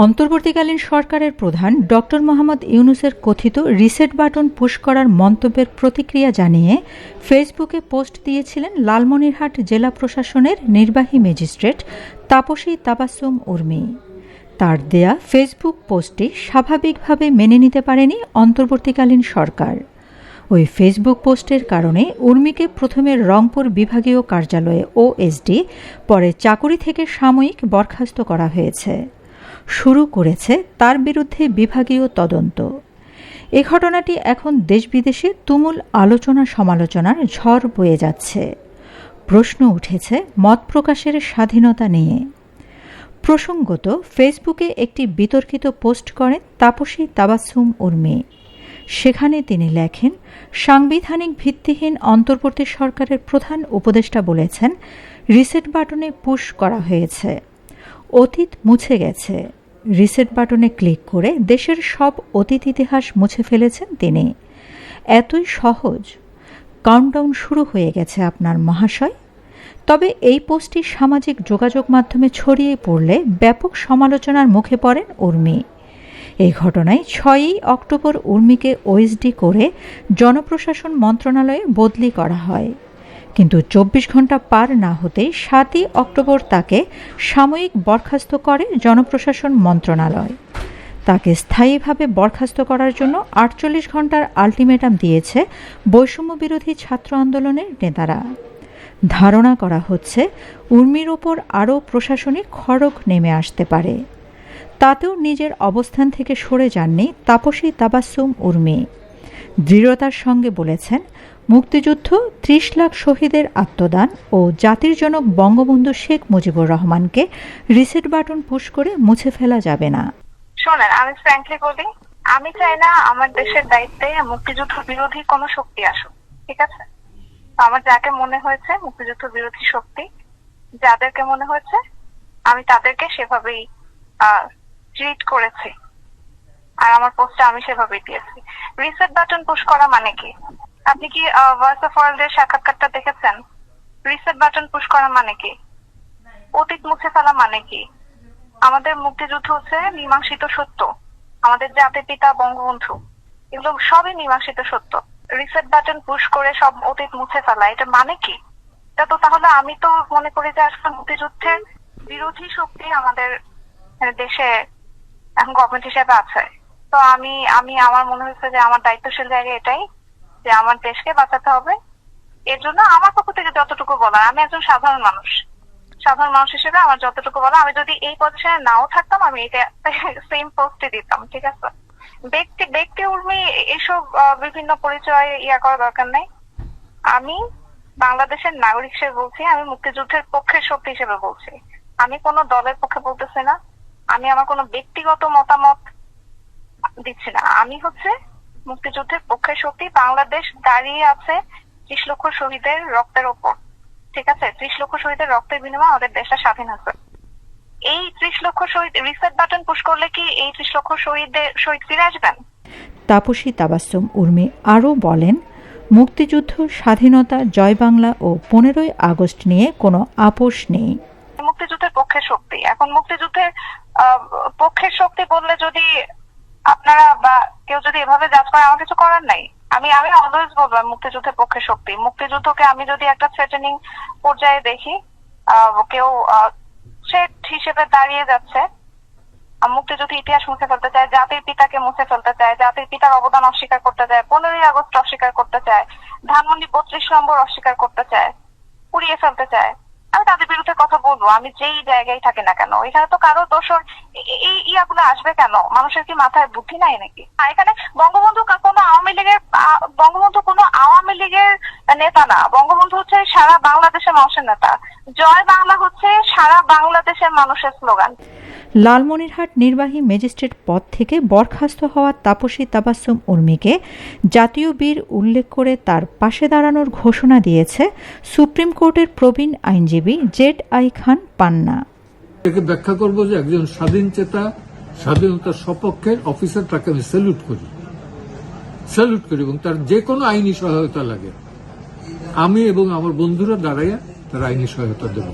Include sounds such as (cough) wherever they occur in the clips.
অন্তর্বর্তীকালীন সরকারের প্রধান ডক্টর মোহাম্মদ ইউনুসের কথিত রিসেট বাটন পুশ করার মন্তব্যের প্রতিক্রিয়া জানিয়ে ফেসবুকে পোস্ট দিয়েছিলেন লালমনিরহাট জেলা প্রশাসনের নির্বাহী ম্যাজিস্ট্রেট তাপসী তাবাসুম উর্মি। তার দেয়া ফেসবুক পোস্টটি স্বাভাবিকভাবে মেনে নিতে পারেনি অন্তর্বর্তীকালীন সরকার। ওই ফেসবুক পোস্টের কারণে উর্মিকে প্রথমে রংপুর বিভাগীয় কার্যালয়ে ওএসডি পরে চাকুরি থেকে সাময়িক বরখাস্ত করা হয়েছে। শুরু করেছে তার বিরুদ্ধে বিভাগীয় তদন্ত। এ ঘটনাটি এখন দেশ বিদেশে তুমুল আলোচনা সমালোচনার ঝড় বয়ে যাচ্ছে। প্রশ্ন উঠেছে মত প্রকাশের স্বাধীনতা নিয়ে। প্রসঙ্গত, ফেসবুকে একটি বিতর্কিত পোস্ট করেন তাপসী তাবাসুম উর্মি। সেখানে তিনি লেখেন, সাংবিধানিক ভিত্তিহীন অন্তর্বর্তী সরকারের প্রধান উপদেষ্টা বলেছেন, রিসেট বাটনে পুশ করা হয়েছে। অতীত মুছে গেছে। রিসেট বাটনে ক্লিক করে দেশের সব অতীত ইতিহাস মুছে ফেলেছেন তিনি। এতই সহজ। কাউন্টডাউন শুরু হয়ে গেছে আপনার মহাশয়। তবে এই পোস্টটি সামাজিক যোগাযোগ মাধ্যমে ছড়িয়ে পড়লে ব্যাপক সমালোচনার মুখে পড়েন উর্মি। এই ঘটনায় ছয়ই অক্টোবর উর্মিকে ওএসডি করে জনপ্রশাসন মন্ত্রণালয়ে বদলি করা হয়। কিন্তু চব্বিশ ঘণ্টা পার না হতেই সাতই অক্টোবর তাকে সাময়িক বরখাস্ত করে জনপ্রশাসন মন্ত্রণালয়। তাকে স্থায়ীভাবে বরখাস্ত করার জন্য আটচল্লিশ ঘণ্টার আলটিমেটাম দিয়েছে বৈষম্য বিরোধী ছাত্র আন্দোলনের নেতারা। ধারণা করা হচ্ছে, উর্মির ওপর আরও প্রশাসনিক খড়গ নেমে আসতে পারে। তাতেও নিজের অবস্থান থেকে সরে যাননি তাপসী তাবাসুম উর্মি। দৃঢ়তার সঙ্গে বলেছেন মুক্তিযুদ্ধ, ত্রিশ লাখ শহীদের আত্মদান ও জাতির জনক বঙ্গবন্ধু শেখ মুজিবুর রহমানকে রিসেট বাটন পুশ করে মুছে ফেলা যাবে না। শোনেন, আমি ফ্র্যাঙ্কলি বলি, আমি চাই না আমার দেশের দায়িত্বে মুক্তিযুদ্ধ বিরোধী কোনো শক্তি আসুক, ঠিক আছে? আমার যাকে মনে হয়েছে মুক্তিযুদ্ধ বিরোধী শক্তি, যাদেরকে মনে হয়েছে, আমি তাদেরকে সেভাবেই ট্রিট করেছি। আর আমার পোস্টটা আমি সেভাবেই দিয়েছি। রিসেট বাটন পুশ করা মানে কি? আপনি কি ভয়েস অফ ওয়ার্ল্ড এর সাক্ষাৎকারটা দেখেছেন? রিসেট বাটন পুশ করা মানে কি? অতীত মুছে ফেলা মানে কি? আমাদের মুক্তিযুদ্ধ হচ্ছে মীমাংসিত সত্য। আমাদের জাতির পিতা, বঙ্গবন্ধু, এগুলো সবই মীমাংসিত সত্য। রিসেট বাটন পুশ করে সব অতীত মুছে ফেলা, এটা মানে কি? এটা তো তাহলে আমি তো মনে করি যে আসলে মুক্তিযুদ্ধের বিরোধী শক্তি আমাদের দেশে এখন গভর্নমেন্ট হিসেবে আছে। তো আমি আমি, আমার মনে হচ্ছে যে আমার দায়িত্বশীল জায়গা এটাই। যে আমার দেশকে বাঁচাতে হবে, এর জন্য আমার পক্ষ থেকে যতটুকু বলা আমি একজন সাধারণ মানুষ। সাধারণ মানুষ হিসেবে আমার যতটুকু বলা আমি যদি এই পজিশনে নাও থাকতাম, আমি এটা (laughs) সেম পোস্টে দিতাম, ঠিক আছে? ব্যক্তি ব্যক্তি উর্মি, এসব বিভিন্ন পরিচয় ইয়া করা দরকার নাই। আমি বাংলাদেশের নাগরিক হিসেবে বলছি, আমি মুক্তিযুদ্ধের পক্ষের শক্তি হিসেবে বলছি। আমি কোনো দলের পক্ষে বলতেছি না। আমি আমার কোনো ব্যক্তিগত মতামত দিচ্ছি না। আমি হচ্ছে মুক্তিযুদ্ধের পক্ষের শক্তি বাংলাদেশ দাঁড়িয়ে আছে ত্রিশ লক্ষ শহীদের রক্তের ওপর। ঠিক আছে? ত্রিশ লক্ষ শহীদের রক্তের বিনিময়ে আমাদের দেশটা স্বাধীন আছে। এই ত্রিশ লক্ষ শহীদ রিসেট বাটন পুশ করলে কি এই ত্রিশ লক্ষ শহীদদের শহীদ ফিরে আসবেন? তাপসী তাবাসুম উর্মি আরও বলেন মুক্তিযুদ্ধ স্বাধীনতা জয় বাংলা ও পনেরোই আগস্ট নিয়ে কোনো আপোষ নেই। মুক্তিযুদ্ধের পক্ষে শক্তি। এখন মুক্তিযুদ্ধের পক্ষের শক্তি বললে যদি আপনারা বা কেউ যদি এভাবে জাজ করে, আমার কিছু করার নাই। আমি আমি অলওয়েজ বলব মুক্তিযুদ্ধের পক্ষে শক্তি। মুক্তিযুদ্ধকে আমি যদি একটা থ্রেটেনিং পর্যায়ে দেখি কেউ হিসেবে দাঁড়িয়ে যাচ্ছে মুক্তিযুদ্ধ ইতিহাস মুছে ফেলতে চায়, জাতির পিতাকে মুছে ফেলতে চায়, জাতির পিতার অবদান অস্বীকার করতে চায়, পনেরোই আগস্ট অস্বীকার করতে চায়, ধানমন্ডি বত্রিশ নম্বর অস্বীকার করতে চায়, পুড়িয়ে ফেলতে চায় আমি তাদের বিরুদ্ধে কথা বলব, আমি যেই জায়গায় থাকি না কেন, এখানে তো কারও দোষর এই ইয়াগুলো আসবে কেন? মানুষের কি মাথায় বুদ্ধি নাই নাকি? এখানে বঙ্গবন্ধু কোনো আওয়ামী লীগের বঙ্গবন্ধু কোনো আওয়ামী লীগের নেতা না। বঙ্গবন্ধু হচ্ছে সারা বাংলাদেশের মানুষের নেতা। জয় বাংলা হচ্ছে সারা বাংলাদেশের মানুষের স্লোগান। লালমনিরহাট নির্বাহী ম্যাজিস্ট্রেট পদ থেকে বরখাস্ত হওয়া তাপসী তাবাসুম উর্মিকে জাতীয় বীর উল্লেখ করে তার পাশে দাঁড়ানোর ঘোষণা দিয়েছে সুপ্রিম কোর্টের প্রবীণ আইনজীবী জেড আই খান পান্না। ব্যাখ্যা করব যে একজন স্বাধীন চেতা, স্বাধীনতার সপক্ষের অফিসার, তাকে আমি স্যালুট করি। স্যালুট করি এবং তার যে কোনো আইনি সহায়তা লাগে। আমি এবং আমার বন্ধুরা দাঁড়াইয়া তার আইনি সহায়তা দেব।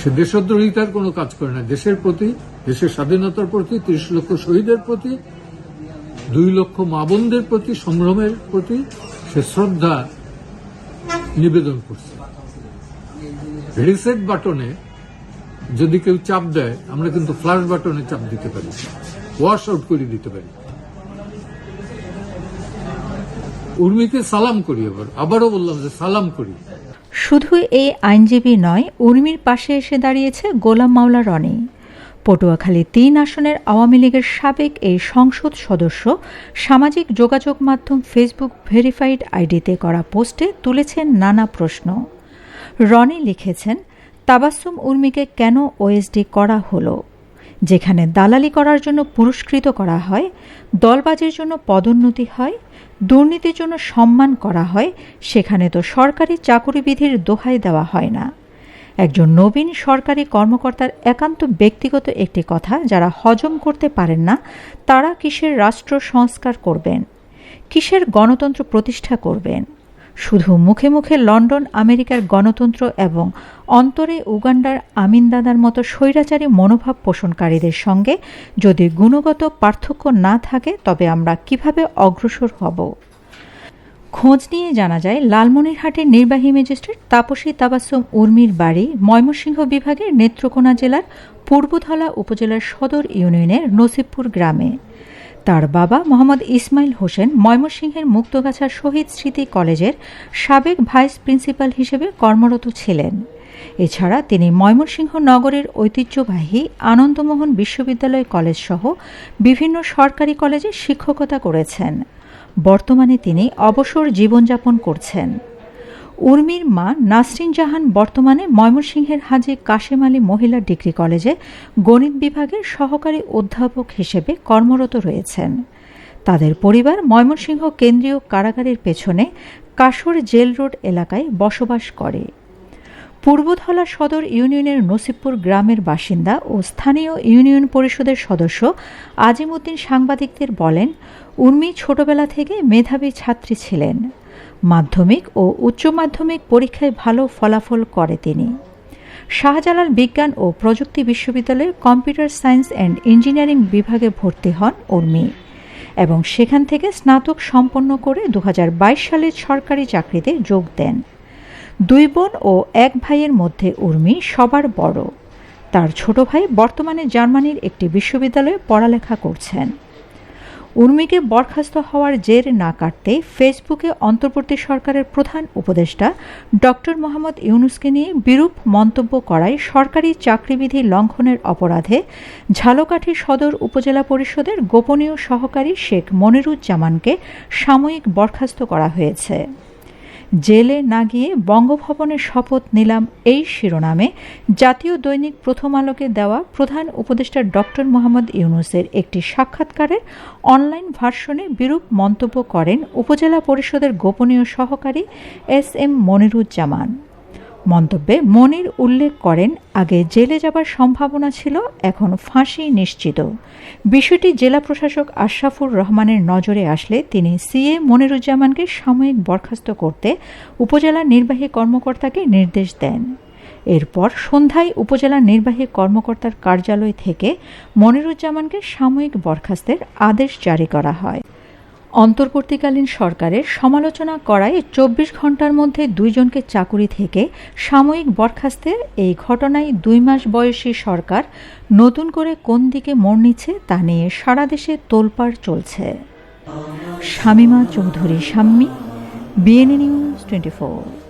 সে দেশদ্রোহিতার কোনো কাজ করে না। দেশের প্রতি, দেশের স্বাধীনতার প্রতি, তিরিশ লক্ষ শহীদের প্রতি, দুই লক্ষ মা বোনদের প্রতি, সংগ্রামের প্রতি সে শ্রদ্ধা নিবেদন করছে। রিসেট বাটনে যদি কেউ চাপ দেয়, আমরা কিন্তু ফ্লাশ বাটনে চাপ দিতে পারি। ওয়াশ আউট করে দিতে পারি। উর্মিকে সালাম করি আবার আবারও বললাম যে সালাম করি। শুধু এই আইনজীবী নয়, উর্মির পাশে এসে দাঁড়িয়েছে গোলাম মাওলা রনি। পটুয়াখালী তিন আসনের আওয়ামী লীগের সাবেক এই সংসদ সদস্য সামাজিক যোগাযোগ মাধ্যম ফেসবুক ভেরিফাইড আইডিতে করা পোস্টে তুলেছেন নানা প্রশ্ন। রনি লিখেছেন তাবাসুম উর্মিকে কেন ওএসডি করা হলো? যেখানে দালালি করার জন্য পুরস্কৃত করা হয়, দলবাজের জন্য পদোন্নতি হয়, দুর্নীতির জন্য সম্মান করা হয়, সেখানে তো সরকারি চাকুরি বিধির দোহাই দেওয়া হয় না। একজন নবীন সরকারি কর্মকর্তার একান্ত ব্যক্তিগত একটি কথা যারা হজম করতে পারেন না, তারা কিসের রাষ্ট্র সংস্কার করবেন? কিসের গণতন্ত্র প্রতিষ্ঠা করবেন? শুধু মুখে মুখে লন্ডন, আমেরিকার গণতন্ত্র এবং অন্তরে উগান্ডার আমিনদাদার মতো স্বৈরাচারী মনোভাব পোষণকারীদের সঙ্গে যদি গুণগত পার্থক্য না থাকে, তবে আমরা কীভাবে অগ্রসর হব? খোঁজ নিয়ে জানা যায়, লালমনিরহাটের নির্বাহী ম্যাজিস্ট্রেট তাপসী তাবাসুম উর্মির বাড়ি ময়মনসিংহ বিভাগের নেত্রকোনা জেলার পূর্বধলা উপজেলার সদর ইউনিয়নের নসিবপুর গ্রামে। তার বাবা মোহাম্মদ ইসমাইল হোসেন ময়মনসিংহের মুক্তগাছা শহীদ স্মৃতি কলেজের সাবেক ভাইস প্রিন্সিপাল হিসেবে কর্মরত ছিলেন। এছাড়া তিনি ময়মনসিংহ নগরের ঐতিহ্যবাহী আনন্দমোহন বিশ্ববিদ্যালয় কলেজ সহ বিভিন্ন সরকারি কলেজে শিক্ষকতা করেছেন। বর্তমানে তিনি অবসর জীবনযাপন করছেন। উর্মির মা নাসরিন জাহান বর্তমানে ময়মনসিংহের হাজি কাশেম আলী মহিলা ডিগ্রি কলেজে গণিত বিভাগের সহকারী অধ্যাপক হিসেবে কর্মরত রয়েছেন। তাদের পরিবার ময়মনসিংহ কেন্দ্রীয় কারাগারের পেছনে কাসর জেল রোড এলাকায় বসবাস করে। পূর্বধলা সদর ইউনিয়নের নসিবপুর গ্রামের বাসিন্দা ও স্থানীয় ইউনিয়ন পরিষদের সদস্য আজিমুদ্দিন সাংবাদিকদের বলেন, উর্মি ছোটবেলা থেকে মেধাবী ছাত্রী ছিলেন। মাধ্যমিক ও উচ্চ মাধ্যমিক পরীক্ষায় ভালো ফলাফল করে তিনি। শাহজালাল বিজ্ঞান ও প্রযুক্তি বিশ্ববিদ্যালয়ের কম্পিউটার সায়েন্স অ্যান্ড ইঞ্জিনিয়ারিং বিভাগে ভর্তি হন উর্মি এবং সেখান থেকে স্নাতক সম্পন্ন করে দু হাজার বাইশ সালে সরকারি চাকরিতে যোগ দেন। দুই বোন ও এক ভাইয়ের মধ্যে উর্মি সবার বড়। তার ছোট ভাই বর্তমানে জার্মানির একটি বিশ্ববিদ্যালয়ে পড়ালেখা করছেন। উর্মিকে বরখাস্ত হওয়ার জের না কাটতে ফেসবুকে অন্তর্বর্তী সরকারের প্রধান উপদেষ্টা ডক্টর মোহাম্মদ ইউনুসকে নিয়ে বিরূপ মন্তব্য করায় সরকারি চাকরিবিধি লঙ্ঘনের অপরাধে ঝালকাঠি সদর উপজেলা পরিষদের গোপনীয় সহকারী শেখ মনিরুজ্জামানকে সাময়িক বরখাস্ত করা হয়েছে। জেলে না গিয়ে বঙ্গভবনের শপথ নিলাম এই শিরোনামে। জাতীয় দৈনিক প্রথম আলোকে দেওয়া প্রধান উপদেষ্টা ডক্টর মোহাম্মদ ইউনুসের একটি সাক্ষাৎকারের অনলাইন ভার্সনে বিরূপ মন্তব্য করেন উপজেলা পরিষদের গোপনীয় সহকারী এস এম মনিরুজ্জামান। মন্তব্যে মনির উল্লেখ করেন, আগে জেলে যাবার সম্ভাবনা ছিল, এখন ফাঁসি নিশ্চিত। বিষয়টি জেলা প্রশাসক আশরাফুর রহমানের নজরে আসলে তিনি সিএ মনিরুজ্জামানকে সাময়িক বরখাস্ত করতে উপজেলা নির্বাহী কর্মকর্তাকে নির্দেশ দেন। এরপর সন্ধ্যায় উপজেলা নির্বাহী কর্মকর্তার কার্যালয় থেকে মনিরুজ্জামানকে সাময়িক বরখাস্তের আদেশ জারি করা হয়। অন্তর্বর্তীকালীন সরকারের সমালোচনা করায় চব্বিশ ঘণ্টার মধ্যে দুইজনকে চাকুরি থেকে সাময়িক বরখাস্তের এই ঘটনায় দুই মাস বয়সী সরকার নতুন করে কোন দিকে মোড় নিচ্ছে তা নিয়ে সারা দেশে তোলপাড় চলছে। Shamima Chowdhury, Shammi, BNA news twenty four.